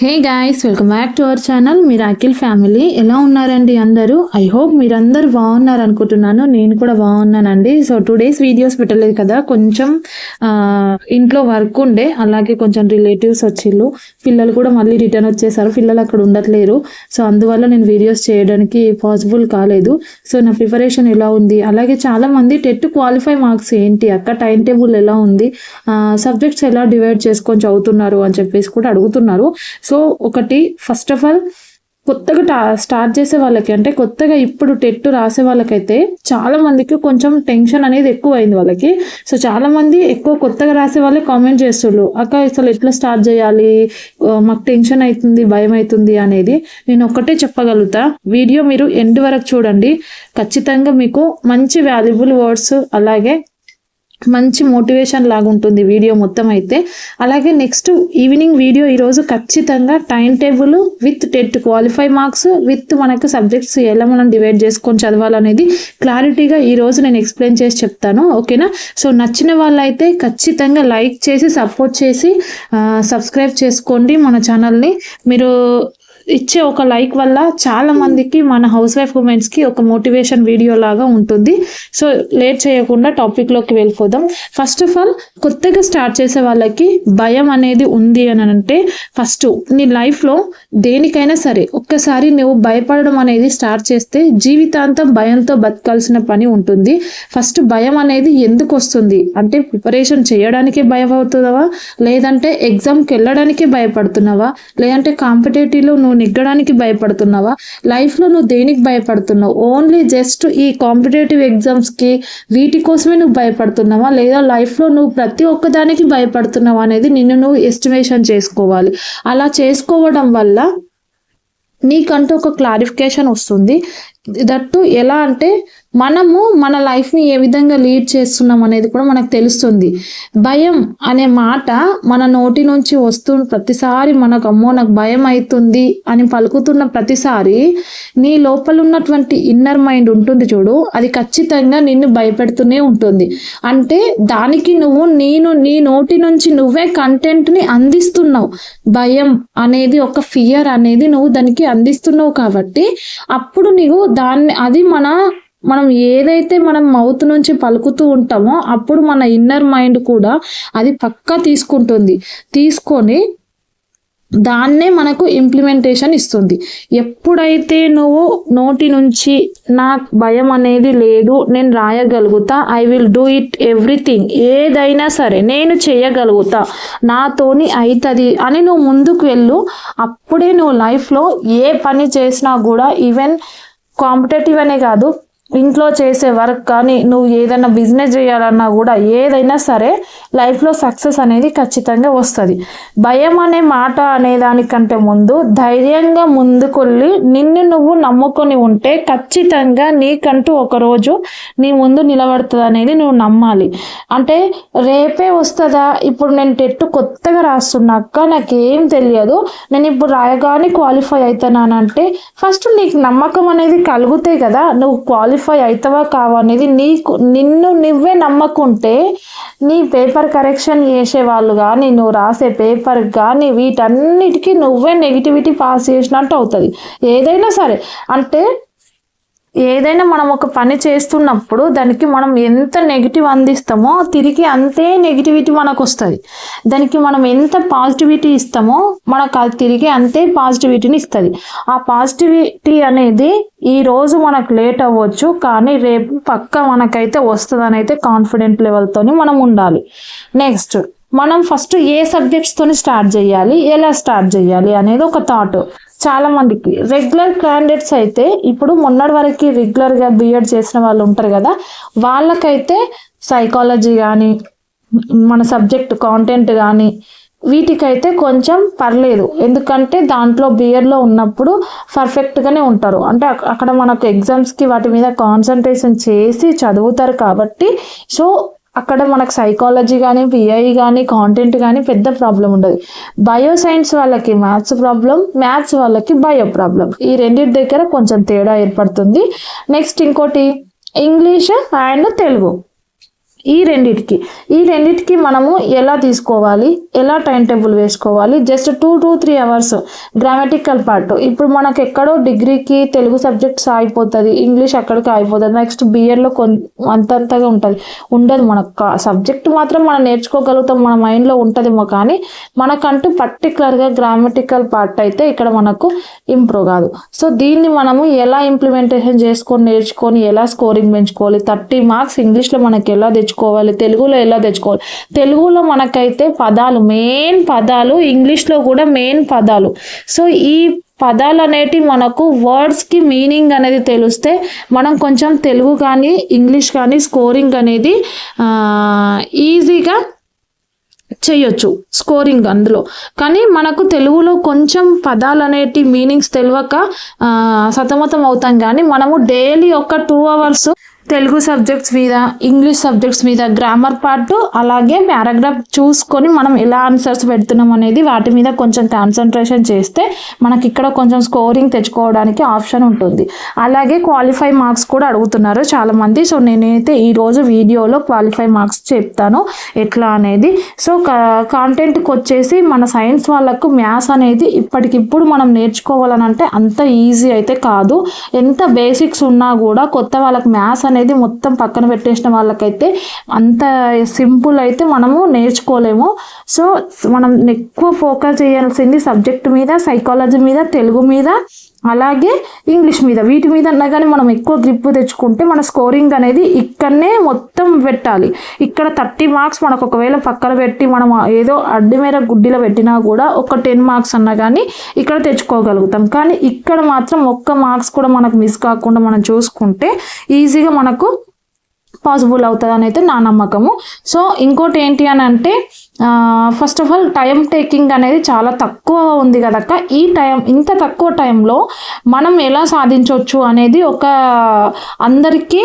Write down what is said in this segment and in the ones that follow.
Hey guys welcome back to our channel మీరు Akhil family ఎలా ఉన్నారండి అందరూ? ఐ హోప్ మీరందరూ బాగున్నారు అనుకుంటున్నాను. నేను కూడా బాగున్నానండి. సో టూ డేస్ వీడియోస్ పెట్టలేదు కదా. కొంచెం ఇంట్లో వర్క్ ఉండే. అలాగే కొంచెం రిలేటివ్స్ వచ్చిళ్ళు. పిల్లలు కూడా మళ్ళీ రిటర్న్ వచ్చేసారు. పిల్లలు అక్కడ ఉండట్లేరు. సో అందువల్ల నేను వీడియోస్ చేయడానికి పాసిబుల్ కాలేదు. సో నా ప్రిపరేషన్ ఎలా ఉంది? అలాగే చాలామంది టెట్ క్వాలిఫై మార్క్స్ ఏంటి? అక్క టైం టేబుల్ ఎలా ఉంది? సబ్జెక్ట్స్ ఎలా డివైడ్ చేసుకొని చదువుతున్నారు అని చెప్పేసి కూడా అడుగుతున్నారు. సో ఒకటి ఫస్ట్ ఆఫ్ ఆల్ కొత్తగా టా స్టార్ట్ చేసే వాళ్ళకి అంటే కొత్తగా ఇప్పుడు టెట్ రాసే వాళ్ళకైతే చాలా మందికి కొంచెం టెన్షన్ అనేది ఎక్కువ అయింది వాళ్ళకి. సో చాలా మంది ఎక్కువ కొత్తగా రాసే వాళ్ళే కామెంట్ చేస్తుళ్ళు అక్క అసలు ఎట్లా స్టార్ట్ చేయాలి? మాకు టెన్షన్ అవుతుంది భయం అవుతుంది అనేది. నేను ఒక్కటే చెప్పగలుగుతా. వీడియో మీరు ఎండ్ వరకు చూడండి. ఖచ్చితంగా మీకు మంచి వాల్యుబుల్ వర్డ్స్ అలాగే మంచి మోటివేషన్ లాగా ఉంటుంది వీడియో మొత్తం అయితే అలాగే నెక్స్ట్ ఈవినింగ్ వీడియో ఈరోజు ఖచ్చితంగా time table with TET qualify marks with మనకు సబ్జెక్ట్స్ ఎలా మనం డివైడ్ చేసుకొని చదవాలనేది క్లారిటీగా ఈరోజు నేను ఎక్స్ప్లెయిన్ చేసి చెప్తాను. ఓకేనా? సో నచ్చిన వాళ్ళైతే ఖచ్చితంగా లైక్ చేసి సపోర్ట్ చేసి సబ్స్క్రైబ్ చేసుకోండి మన ఛానల్ని. మీరు ఇచ్చే ఒక లైక్ వల్ల చాలా మందికి మన హౌస్ వైఫ్ ఉమెన్స్కి ఒక మోటివేషన్ వీడియో లాగా ఉంటుంది. సో లేట్ చేయకుండా టాపిక్లోకి వెళ్ళిపోదాం. ఫస్ట్ ఆఫ్ ఆల్ కొత్తగా స్టార్ట్ చేసే వాళ్ళకి భయం అనేది ఉంది అని అంటే ఫస్ట్ నీ లైఫ్లో దేనికైనా సరే ఒక్కసారి నువ్వు భయపడడం అనేది స్టార్ట్ చేస్తే జీవితాంతం భయంతో బతకాల్సిన పని ఉంటుంది. ఫస్ట్ భయం అనేది ఎందుకు వస్తుంది? అంటే ప్రిపరేషన్ చేయడానికే భయపడుతున్నావా? లేదంటే ఎగ్జామ్కి వెళ్ళడానికే భయపడుతున్నావా? లేదంటే కాంపిటేటివ్లో నువ్వు నెగ్గడానికి భయపడుతున్నావా? లైఫ్లో నువ్వు దేనికి భయపడుతున్నావు? ఓన్లీ జస్ట్ ఈ కాంపిటేటివ్ ఎగ్జామ్స్కి వీటి కోసమే నువ్వు భయపడుతున్నావా? లేదా లైఫ్లో నువ్వు ప్రతి ఒక్కదానికి భయపడుతున్నావా అనేది నిన్ను నువ్వు ఎస్టిమేషన్ చేసుకోవాలి. అలా చేసుకోవడం వల్ల నీకంటూ ఒక క్లారిఫికేషన్ వస్తుంది. దట్టు ఎలా అంటే మనము మన లైఫ్ని ఏ విధంగా లీడ్ చేస్తున్నాం అనేది కూడా మనకు తెలుస్తుంది. భయం అనే మాట మన నోటి నుంచి వస్తున్న ప్రతిసారి మనకు అమ్మో నాకు భయం అవుతుంది అని పలుకుతున్న ప్రతిసారి నీ లోపల ఉన్నటువంటి ఇన్నర్ మైండ్ ఉంటుంది చూడు అది ఖచ్చితంగా నిన్ను భయపెడుతూనే ఉంటుంది. అంటే దానికి నువ్వు నేను నీ నోటి నుంచి నువ్వే కంటెంట్ని అందిస్తున్నావు. భయం అనేది ఒక ఫియర్ అనేది నువ్వు దానికి అందిస్తున్నావు కాబట్టి అప్పుడు నీవు దాన్ని అది మన మనం ఏదైతే మనం మౌత్ నుంచి పలుకుతూ ఉంటామో అప్పుడు మన ఇన్నర్ మైండ్ కూడా అది పక్కా తీసుకుంటుంది. తీసుకొని దాన్నే మనకు ఇంప్లిమెంటేషన్ ఇస్తుంది. ఎప్పుడైతే నువ్వు నోటి నుంచి నాకు భయం అనేది లేదు నేను రాయగలుగుతా I will do it everything ఏదైనా సరే నేను చేయగలుగుతా నాతోని అవుతుంది అని నువ్వు ముందుకు వెళ్ళు. అప్పుడే నువ్వు లైఫ్లో ఏ పని చేసినా కూడా ఈవెన్ కాంపిటేటివ్ అనే కాదు ఇంట్లో చేసే వర్క్ కానీ నువ్వు ఏదైనా బిజినెస్ చేయాలన్నా కూడా ఏదైనా సరే లైఫ్లో సక్సెస్ అనేది ఖచ్చితంగా వస్తుంది. భయం అనే మాట అనే దానికంటే ముందు ధైర్యంగా ముందుకెళ్ళి నిన్ను నువ్వు నమ్ముకొని ఉంటే ఖచ్చితంగా నీకంటూ ఒక రోజు నీ ముందు నిలబడుతుంది అనేది నువ్వు నమ్మాలి. అంటే రేపే వస్తుందా? ఇప్పుడు నేను టెట్ కొత్తగా రాస్తున్నాక నాకేం తెలియదు. నేను ఇప్పుడు రాయగానే క్వాలిఫై అవుతానంటే ఫస్ట్ నీకు నమ్మకం అనేది కలుగుతే కదా. నువ్వు క్వాలి క్వాలిఫై అవుతావా కావా అనేది నీకు నిన్ను నువ్వే నమ్మకుంటే నీ పేపర్ కరెక్షన్ చేసే వాళ్ళు కానీ నువ్వు రాసే పేపర్ కానీ వీటన్నిటికీ నువ్వే నెగిటివిటీ పాస్ చేసినట్టు అవుతుంది. ఏదైనా సరే అంటే ఏదైనా మనం ఒక పని చేస్తున్నప్పుడు దానికి మనం ఎంత నెగిటివ్ అందిస్తామో తిరిగి అంతే నెగిటివిటీ మనకు వస్తుంది. దానికి మనం ఎంత పాజిటివిటీ ఇస్తామో మనకు అది తిరిగి అంతే పాజిటివిటీని ఇస్తుంది. ఆ పాజిటివిటీ అనేది ఈ రోజు మనకు లేట్ అవ్వచ్చు కానీ రేపు పక్క మనకైతే వస్తుందని అయితే కాన్ఫిడెంట్ లెవెల్తోని మనం ఉండాలి. నెక్స్ట్ మనం ఫస్ట్ ఏ సబ్జెక్ట్స్తో స్టార్ట్ చేయాలి ఎలా స్టార్ట్ చేయాలి అనేది ఒక థాట్ చాలా మందికి. రెగ్యులర్ క్యాండిడేట్స్ అయితే ఇప్పుడు మొన్నటి వరకు రెగ్యులర్గా బిఎడ్ చేసిన వాళ్ళు ఉంటారు కదా వాళ్ళకైతే సైకాలజీ కానీ మన సబ్జెక్ట్ కాంటెంట్ కానీ వీటికైతే కొంచెం పర్లేదు. ఎందుకంటే దాంట్లో బియర్లో ఉన్నప్పుడు పర్ఫెక్ట్గానే ఉంటారు. అంటే అక్కడ మనకు ఎగ్జామ్స్కి వాటి మీద కాన్సన్ట్రేషన్ చేసి చదువుతారు కాబట్టి సో అక్కడ మనకు సైకాలజీ కానీ పిఐ కానీ కాంటెంట్ కానీ పెద్ద ప్రాబ్లం ఉండదు. బయో సైన్స్ వాళ్ళకి మ్యాథ్స్ ప్రాబ్లం మ్యాథ్స్ వాళ్ళకి బయో ప్రాబ్లం ఈ రెండింటి దగ్గర కొంచెం తేడా ఏర్పడుతుంది. నెక్స్ట్ ఇంకోటి ఇంగ్లీష్ అండ్ తెలుగు ఈ రెండిటికి. ఈ రెండిటికి మనము ఎలా తీసుకోవాలి? ఎలా టైం టేబుల్ వేసుకోవాలి? Just two two three hours grammatical part. ఇప్పుడు మనకు ఎక్కడో డిగ్రీకి తెలుగు సబ్జెక్ట్స్ అయిపోతుంది ఇంగ్లీష్ అక్కడికి అయిపోతుంది నెక్స్ట్ బిఎడ్లో కొంత అంతంతగా ఉంటుంది. ఉండదు మనకు సబ్జెక్ట్ మాత్రం మనం నేర్చుకోగలుగుతాం మన మైండ్లో ఉంటుందేమో కానీ మనకంటూ పర్టికులర్గా గ్రామటికల్ పార్ట్ అయితే ఇక్కడ మనకు ఇంప్రూవ్ కాదు. సో దీన్ని మనము ఎలా ఇంప్లిమెంటేషన్ చేసుకొని నేర్చుకొని ఎలా స్కోరింగ్ పెంచుకోవాలి? థర్టీ మార్క్స్ ఇంగ్లీష్లో మనకి ఎలా తెచ్చుకోవాలి తెలుగులో ఎలా తెచ్చుకోవాలి? తెలుగులో మనకైతే పదాలు మెయిన్ పదాలు ఇంగ్లీష్లో కూడా మెయిన్ పదాలు. సో ఈ పదాలు అనేటి మనకు వర్డ్స్కి మీనింగ్ అనేది తెలిస్తే మనం కొంచెం తెలుగు కానీ ఇంగ్లీష్ కానీ స్కోరింగ్ అనేది ఈజీగా చేయొచ్చు స్కోరింగ్ అందులో. కానీ మనకు తెలుగులో కొంచెం పదాలు అనేటి మీనింగ్స్ తెలియక సతమతం అవుతాం కానీ మనము డైలీ ఒక టూ అవర్స్ తెలుగు సబ్జెక్ట్స్ మీద ఇంగ్లీష్ సబ్జెక్ట్స్ మీద గ్రామర్ పార్ట్ అలాగే పారాగ్రాఫ్ చూసుకొని మనం ఎలా ఆన్సర్స్ పెడుతున్నాం అనేది వాటి మీద కొంచెం కాన్సన్ట్రేషన్ చేస్తే మనకి ఇక్కడ కొంచెం స్కోరింగ్ తెచ్చుకోవడానికి ఆప్షన్ ఉంటుంది. అలాగే క్వాలిఫై మార్క్స్ కూడా అడుగుతున్నారు చాలామంది. సో నేనైతే ఈరోజు వీడియోలో క్వాలిఫై మార్క్స్ చెప్తాను. ఎట్లా అనేది? సో కాంటెంట్కి వచ్చేసి మన సైన్స్ వాళ్ళకు మ్యాథ్స్ అనేది ఇప్పటికిప్పుడు మనం నేర్చుకోవాలని అంటే అంత ఈజీ అయితే కాదు. ఎంత బేసిక్స్ ఉన్నా కూడా కొత్త వాళ్ళకి మ్యాథ్స్ అనేది అనేది మొత్తం పక్కన పెట్టేసిన వాళ్ళకైతే అంత సింపుల్ అయితే మనము నేర్చుకోలేము. సో మనం ఎక్కువ ఫోకస్ చేయాల్సింది సబ్జెక్ట్ మీద సైకాలజీ మీద తెలుగు మీద. అలాగే ఇంగ్లీష్ మీద వీటి మీద అన్నా కానీ మనం ఎక్కువ గ్రిప్ తెచ్చుకుంటే మన స్కోరింగ్ అనేది ఇక్కడనే మొత్తం పెట్టాలి. ఇక్కడ థర్టీ మార్క్స్ మనకు ఒకవేళ పక్కన పెట్టి మనం ఏదో అడ్డు మేర గుడ్డిలో పెట్టినా కూడా ఒక టెన్ మార్క్స్ అన్నా కానీ ఇక్కడ తెచ్చుకోగలుగుతాం. కానీ ఇక్కడ మాత్రం ఒక్క మార్క్స్ కూడా మనకు మిస్ కాకుండా మనం చూసుకుంటే ఈజీగా మనకు పాసిబుల్ అవుతుంది అయితే నా నమ్మకము. సో ఇంకోటి ఏంటి అని అంటే first of all time taking అనేది చాలా తక్కువ ఉంది కదక్క. ఈ టైం ఇంత తక్కువ టైంలో మనం ఎలా సాధించవచ్చు అనేది ఒక అందరికీ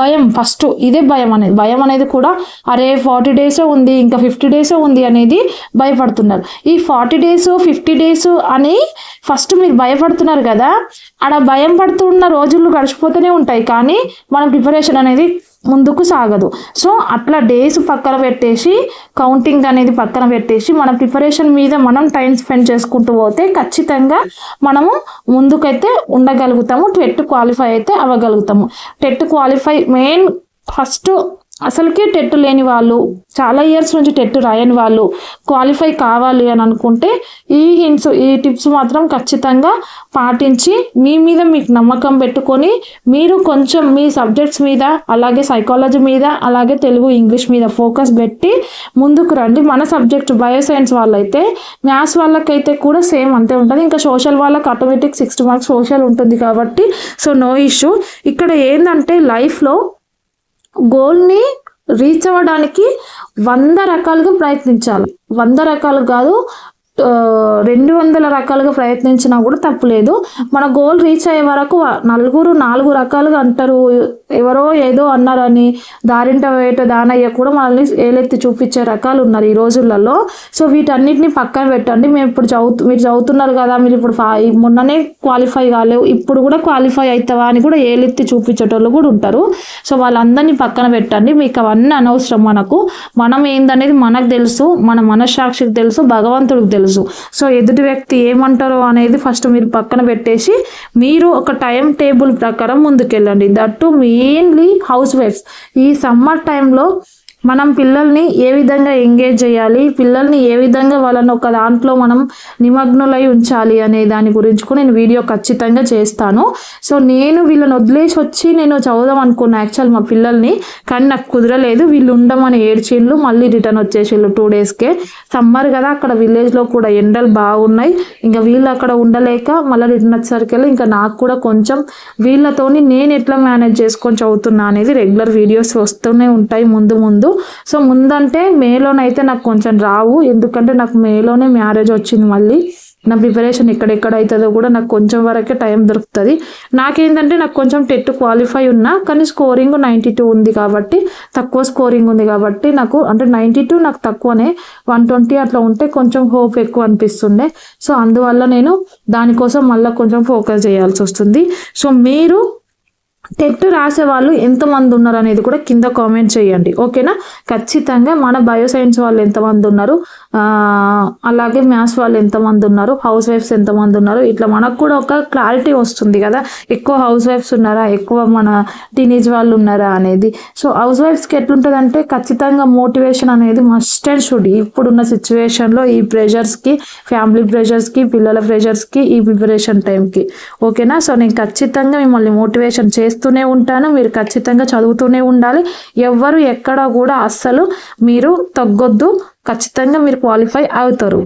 భయం ఫస్ట్ ఇదే భయం అనేది భయం అనేది కూడా అరే ఫార్టీ డేస్ ఉంది ఇంకా ఫిఫ్టీ డేస్ ఉంది అనేది భయపడుతున్నారు. ఈ ఫార్టీ డేస్ ఫిఫ్టీ డేస్ అని ఫస్ట్ మీరు భయపడుతున్నారు కదా ఆడ భయం పడుతున్న రోజులు గడిచిపోతూనే ఉంటాయి. కానీ మన ప్రిపరేషన్ అనేది ముందుకు సాగదు. సో అట్లా డేస్ పక్కన పెట్టేసి కౌంటింగ్ అనేది పక్కన పెట్టేసి మన ప్రిపరేషన్ మీద మనం టైం స్పెండ్ చేసుకుంటూ పోతే ఖచ్చితంగా మనము ముందుకైతే ఉండగలుగుతాము. టెట్ క్వాలిఫై అయితే అవ్వగలుగుతాము. టెట్ క్వాలిఫై మెయిన్ ఫస్ట్ అసలుకే టెట్ లేని వాళ్ళు చాలా ఇయర్స్ నుంచి టెట్ రాయని వాళ్ళు క్వాలిఫై కావాలి అని అనుకుంటే ఈ హింట్స్ ఈ టిప్స్ మాత్రం ఖచ్చితంగా పాటించి మీ మీద మీకు నమ్మకం పెట్టుకొని మీరు కొంచెం మీ సబ్జెక్ట్స్ మీద అలాగే సైకాలజీ మీద అలాగే తెలుగు ఇంగ్లీష్ మీద ఫోకస్ పెట్టి ముందుకు రండి. మన సబ్జెక్ట్ బయోసైన్స్ వాళ్ళైతే మ్యాథ్స్ వాళ్ళకైతే కూడా సేమ్ అంతే ఉంటుంది. ఇంకా సోషల్ వాళ్ళకి ఆటోమేటిక్ సిక్స్టీ మార్క్స్ సోషల్ ఉంటుంది కాబట్టి సో నో ఇష్యూ ఇక్కడ ఏంటంటే లైఫ్లో గోల్ని రీచ్ అవ్వడానికి వంద రకాలుగా ప్రయత్నించాలి. వంద రకాలు కాదు రెండు వందల రకాలుగా ప్రయత్నించినా కూడా తప్పులేదు మన గోల్ రీచ్ అయ్యే వరకు నలుగురు నాలుగు రకాలుగా అంటారు. ఎవరో ఏదో అన్నారని దారింట వేట దానయ్య కూడా మనల్ని ఏలెత్తి చూపించే రకాలు ఉన్నారు ఈ రోజులలో. సో వీటన్నిటిని పక్కన పెట్టండి. మేము ఇప్పుడు చదువు మీరు చదువుతున్నారు కదా మీరు ఇప్పుడు మొన్ననే క్వాలిఫై కాలేవు. ఇప్పుడు కూడా క్వాలిఫై అవుతావా అని కూడా ఏలెత్తి చూపించేటోళ్ళు కూడా ఉంటారు. సో వాళ్ళందరినీ పక్కన పెట్టండి. మీకు అవన్నీ అనవసరం మనకు. మనం ఏందనేది మనకు తెలుసు. మన మనస్సాక్షికి తెలుసు. భగవంతుడికి తెలుసు. సో ఎదుటి వ్యక్తి ఏమంటారో అనేది ఫస్ట్ మీరు పక్కన పెట్టేసి మీరు ఒక టైం టేబుల్ ప్రకారం ముందుకెళ్ళండి. దట్టు మెయిన్లీ హౌస్ వైఫ్స్. ఈ సమ్మర్ టైంలో మనం పిల్లల్ని ఏ విధంగా ఎంగేజ్ చేయాలి? పిల్లల్ని ఏ విధంగా వాళ్ళని ఒక దాంట్లో మనం నిమగ్నులై ఉంచాలి అనే దాని గురించి కూడా నేను వీడియో ఖచ్చితంగా చేస్తాను. సో నేను వీళ్ళని వదిలేసి వచ్చి నేను చదువుదాం అనుకున్నా యాక్చువల్ మా పిల్లల్ని. కానీ నాకు కుదరలేదు. వీళ్ళు ఉండమని ఏడ్చిళ్ళు మళ్ళీ రిటర్న్ వచ్చేసిళ్ళు టూ డేస్కే సమ్మర్ కదా అక్కడ విలేజ్లో కూడా ఎండలు బాగున్నాయి. ఇంకా వీళ్ళు అక్కడ ఉండలేక మళ్ళీ రిటర్న్ వచ్చేసరికి ఇంకా నాకు కూడా కొంచెం వీళ్ళతోని నేను ఎట్లా మేనేజ్ చేసుకొని చదువుతున్నా అనేది రెగ్యులర్ వీడియోస్ వస్తూనే ఉంటాయి ముందు ముందు. సో ముందంటే మేలోనైతే నాకు కొంచెం రావు. ఎందుకంటే నాకు మేలోనే మ్యారేజ్ వచ్చింది మళ్ళీ. నా ప్రిపరేషన్ ఎక్కడెక్కడ అవుతుందో కూడా నాకు కొంచెం వరకే టైం దొరుకుతుంది. నాకేంటంటే నాకు కొంచెం టెట్ క్వాలిఫై ఉన్నా కానీ స్కోరింగ్ నైంటీ టూ ఉంది కాబట్టి తక్కువ స్కోరింగ్ ఉంది కాబట్టి నాకు అంటే నైంటీ టూ నాకు తక్కువనే వన్ ట్వంటీ అట్లా ఉంటే కొంచెం హోప్ ఎక్కువ అనిపిస్తుండే. సో అందువల్ల నేను దానికోసం మళ్ళీ కొంచెం ఫోకస్ చేయాల్సి వస్తుంది. సో మీరు టెట్ రాసే వాళ్ళు ఎంతమంది ఉన్నారు అనేది కూడా కింద కామెంట్ చేయండి. ఓకేనా? ఖచ్చితంగా మన బయోసైన్స్ వాళ్ళు ఎంతమంది ఉన్నారు? అలాగే మ్యాథ్స్ వాళ్ళు ఎంతమంది ఉన్నారు? హౌస్ వైఫ్స్ ఎంతమంది ఉన్నారు? ఇట్లా మనకు కూడా ఒక క్లారిటీ వస్తుంది కదా. ఎక్కువ హౌస్ వైఫ్స్ ఉన్నారా? ఎక్కువ మన టీనేజ్ వాళ్ళు ఉన్నారా అనేది. సో హౌస్ వైఫ్స్కి ఎట్లుంటుందంటే ఖచ్చితంగా మోటివేషన్ అనేది మస్ట్ అండ్ షుడ్ ఇప్పుడున్న సిచ్యువేషన్లో ఈ ప్రెషర్స్కి ఫ్యామిలీ ప్రెషర్స్కి పిల్లల ప్రెషర్స్కి ఈ ప్రిపరేషన్ టైంకి ఓకేనా సో నేను ఖచ్చితంగా మిమ్మల్ని మోటివేషన్ చేస్తూనే ఉంటాను. మీరు ఖచ్చితంగా చదువుతూనే ఉండాలి. ఎవ్వరు ఎక్కడ కూడా అస్సలు మీరు తగ్గొద్దు. ఖచ్చితంగా మీరు క్వాలిఫై అవుతారు.